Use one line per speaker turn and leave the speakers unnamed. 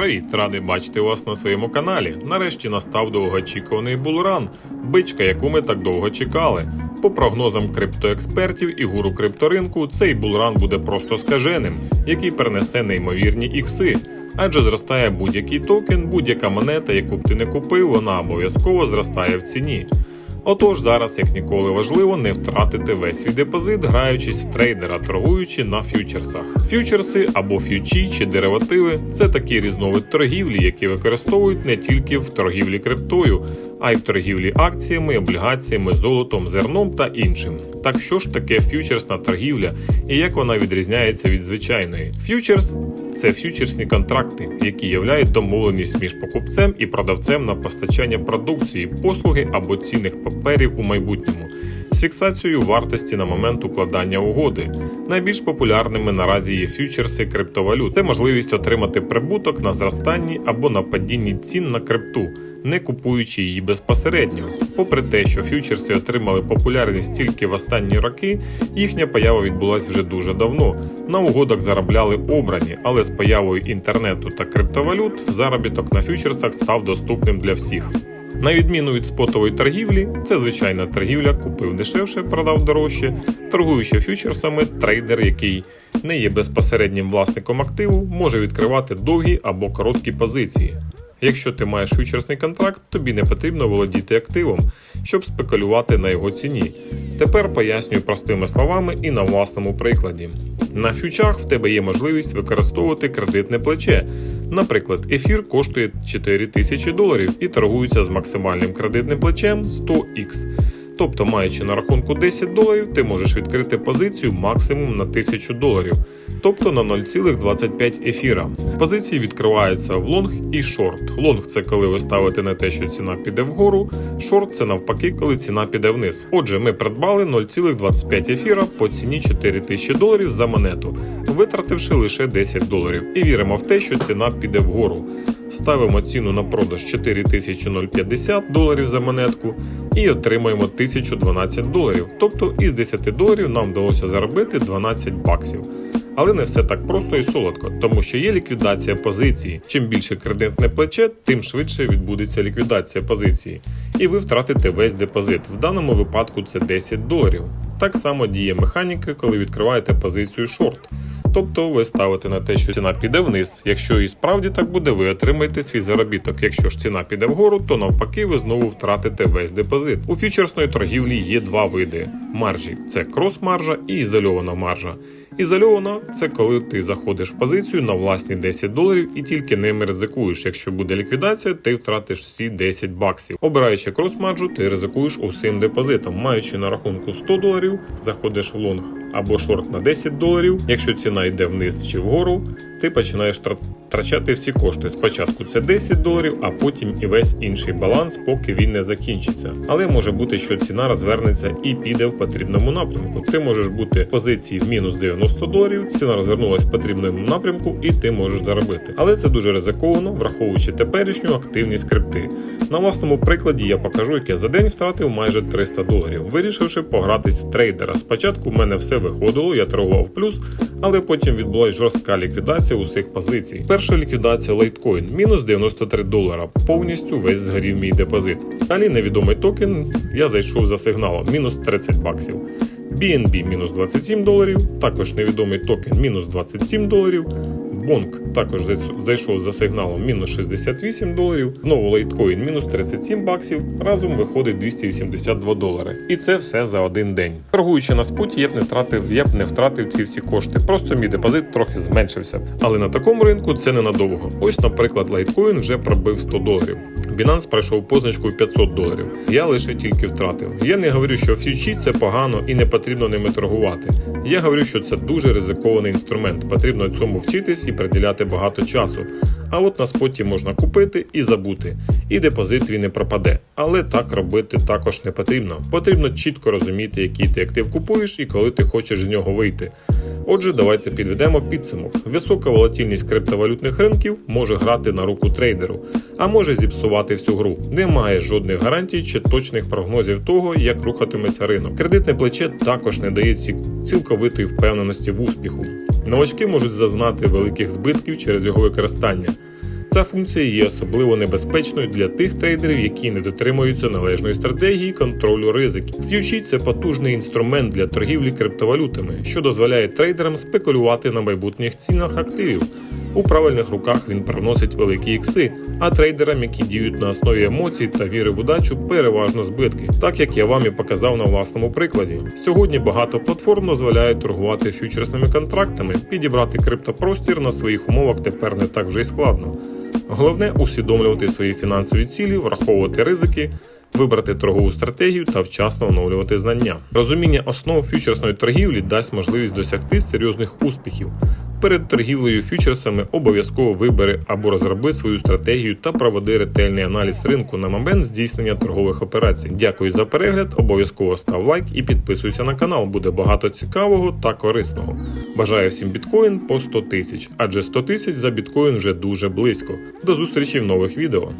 Привіт, радий бачити вас на своєму каналі. Нарешті настав довгоочікуваний булран, бичка, яку ми так довго чекали. По прогнозам криптоекспертів і гуру крипторинку, цей булран буде просто скаженим, який перенесе неймовірні ікси. Адже зростає будь-який токен, будь-яка монета, яку б ти не купив, вона обов'язково зростає в ціні. Отож, зараз як ніколи важливо не втратити весь свій депозит, граючись в трейдера, торгуючи на ф'ючерсах. Ф'ючерси або ф'ючі чи деривативи це такий різновид торгівлі, які використовують не тільки в торгівлі криптою, а й в торгівлі акціями, облігаціями, золотом, зерном та іншим. Так що ж таке ф'ючерсна торгівля і як вона відрізняється від звичайної? Ф'ючерс це ф'ючерсні контракти, які являють домовленість між покупцем і продавцем на постачання продукції, послуги або цінних паперів у майбутньому з фіксацією вартості на момент укладання угоди. Найбільш популярними наразі є ф'ючерси криптовалют. Це можливість отримати прибуток на зростанні або на падінні цін на крипту, не купуючи її безпосередньо. Попри те, що ф'ючерси отримали популярність тільки в останні роки, їхня поява відбулася вже дуже давно. На угодах заробляли обрані, але з появою інтернету та криптовалют заробіток на ф'ючерсах став доступним для всіх. На відміну від спотової торгівлі, це звичайна торгівля, купив дешевше, продав дорожче. Торгуючи фьючерсами, трейдер, який не є безпосереднім власником активу, може відкривати довгі або короткі позиції. Якщо ти маєш фьючерсний контракт, тобі не потрібно володіти активом, щоб спекулювати на його ціні. Тепер пояснюю простими словами і на власному прикладі. На фьючах в тебе є можливість використовувати кредитне плече. Наприклад, ефір коштує 4 тисячі доларів і торгується з максимальним кредитним плечем 100х. Тобто, маючи на рахунку 10 доларів, ти можеш відкрити позицію максимум на 1000 доларів, тобто на 0,25 ефіра. Позиції відкриваються в лонг і шорт. Лонг це коли ви ставите на те, що ціна піде вгору, шорт це навпаки, коли ціна піде вниз. Отже, ми придбали 0,25 ефіра по ціні 4000 доларів за монету, витративши лише 10 доларів, і віримо в те, що ціна піде вгору. Ставимо ціну на продаж 4050 доларів за монетку і отримаємо 1012 доларів. Тобто із 10 доларів нам вдалося заробити 12 баксів. Але не все так просто і солодко, тому що є ліквідація позиції. Чим більше кредитне плече, тим швидше відбудеться ліквідація позиції, і ви втратите весь депозит. В даному випадку це 10 доларів. Так само діє механіка, коли відкриваєте позицію шорт. Тобто ви ставите на те, що ціна піде вниз. Якщо і справді так буде, ви отримаєте свій заробіток. Якщо ж ціна піде вгору, то навпаки ви знову втратите весь депозит. У фьючерсної торгівлі є два види маржі: це крос-маржа і ізольована маржа. Ізольована це коли ти заходиш в позицію на власні 10 доларів і тільки ними ризикуєш. Якщо буде ліквідація, ти втратиш всі 10 баксів. Обираючи крос-марджу, ти ризикуєш усім депозитом. Маючи на рахунку 100 доларів, заходиш в лонг або шорт на 10 доларів. Якщо ціна йде вниз чи вгору, ти починаєш втрачати всі кошти. Спочатку це 10 доларів, а потім і весь інший баланс, поки він не закінчиться. Але може бути, що ціна розвернеться і піде в потрібному напрямку. Ти можеш бути в позиції в мінус 90 доларів, ціна розвернулася в потрібному напрямку, і ти можеш заробити. Але це дуже ризиковано, враховуючи теперішню активність крипти. На власному прикладі я покажу, як я за день втратив майже 300 доларів, вирішивши погратись в трейдера. Спочатку в мене все виходило, я торгував плюс, але потім відбулася жорстка ліквідація усіх позицій. Перша ліквідація Litecoin – мінус 93 долара. Повністю весь згорів мій депозит. Далі невідомий токен. Я зайшов за сигналом мінус 30 баксів. BNB мінус 27 доларів, також невідомий токен мінус 27 доларів. Бонк також зайшов за сигналом мінус 68 доларів. Знову лайткоін мінус 37 баксів. Разом виходить 282 долари. І це все за один день. Торгуючи на споті, я б не втратив, я б не втратив ці всі кошти. Просто мій депозит трохи зменшився. Але на такому ринку це ненадовго. Ось, наприклад, лайткоін вже пробив 100 доларів. Binance пройшов позначку в 500 доларів. Я лише тільки втратив. Я не говорю, що фьючі це погано і не потрібно ними торгувати. Я говорю, що це дуже ризикований інструмент. Потрібно цьому вчитись і приділяти багато часу. А от на споті можна купити і забути, і депозит твій не пропаде. Але так робити також не потрібно. Потрібно чітко розуміти, який ти актив купуєш і коли ти хочеш з нього вийти. Отже, давайте підведемо підсумок. Висока волатильність криптовалютних ринків може грати на руку трейдеру, а може зіпсувати всю гру. Немає жодних гарантій чи точних прогнозів того, як рухатиметься ринок. Кредитне плече також не дає цілковитої впевненості в успіху. Новачки можуть зазнати великих збитків через його використання. Ця функція є особливо небезпечною для тих трейдерів, які не дотримуються належної стратегії контролю ризиків. Ф'ючі це потужний інструмент для торгівлі криптовалютами, що дозволяє трейдерам спекулювати на майбутніх цінах активів. У правильних руках він приносить великі ікси, а трейдерам, які діють на основі емоцій та віри в удачу, переважно збитки, так як я вам і показав на власному прикладі. Сьогодні багато платформ дозволяють торгувати фьючерсними контрактами, підібрати криптопростір на своїх умовах тепер не так вже й складно. Головне усвідомлювати свої фінансові цілі, враховувати ризики, вибрати торгову стратегію та вчасно оновлювати знання. Розуміння основ фьючерсної торгівлі дасть можливість досягти серйозних успіхів. Перед торгівлею фьючерсами обов'язково вибери або розроби свою стратегію та проведи ретельний аналіз ринку на момент здійснення торгових операцій. Дякую за перегляд. Обов'язково став лайк і підписуйся на канал. Буде багато цікавого та корисного. Бажаю всім біткоін по 100 тисяч, адже 100 тисяч за біткоін вже дуже близько. До зустрічі в нових відео.